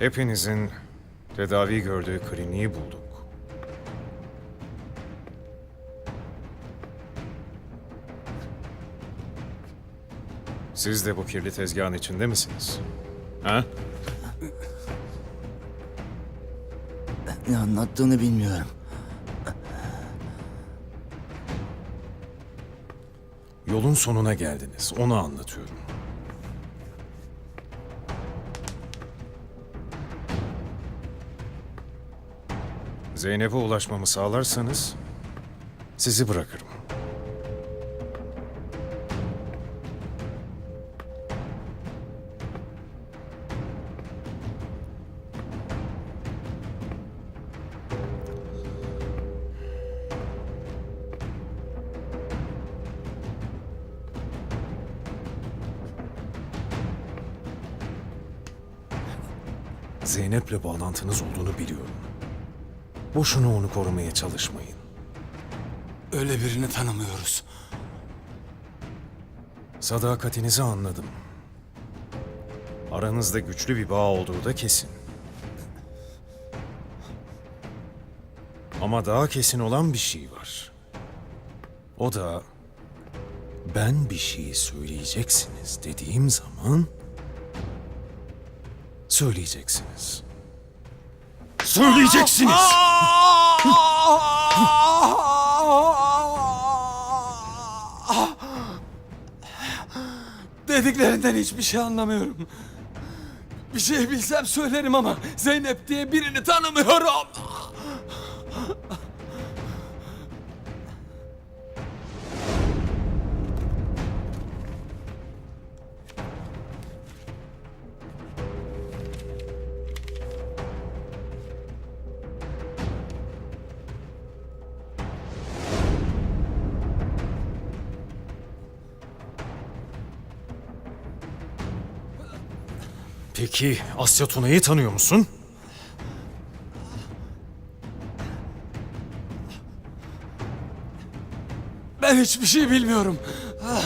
Hepinizin tedavi gördüğü kliniği bulduk. Siz de bu kirli tezgahın içinde misiniz? Ha? Ne anlattığını bilmiyorum. Yolun sonuna geldiniz. Onu anlatıyorum. Zeynep'e ulaşmamı sağlarsanız sizi bırakırım. Zeynep'le bağlantınız olduğunu biliyorum. Boşuna onu korumaya çalışmayın. Öyle birini tanımıyoruz. Sadakatinizi anladım. Aranızda güçlü bir bağ olduğu da kesin. Ama daha kesin olan bir şey var. O da ben bir şeyi söyleyeceksiniz dediğim zaman söyleyeceksiniz. Söyleyeceksiniz. Dediklerinden hiçbir şey anlamıyorum. Bir şey bilsem söylerim ama Zeynep diye birini tanımıyorum. Peki Asya Tuna'yı tanıyor musun? Ben hiçbir şey bilmiyorum. Ah,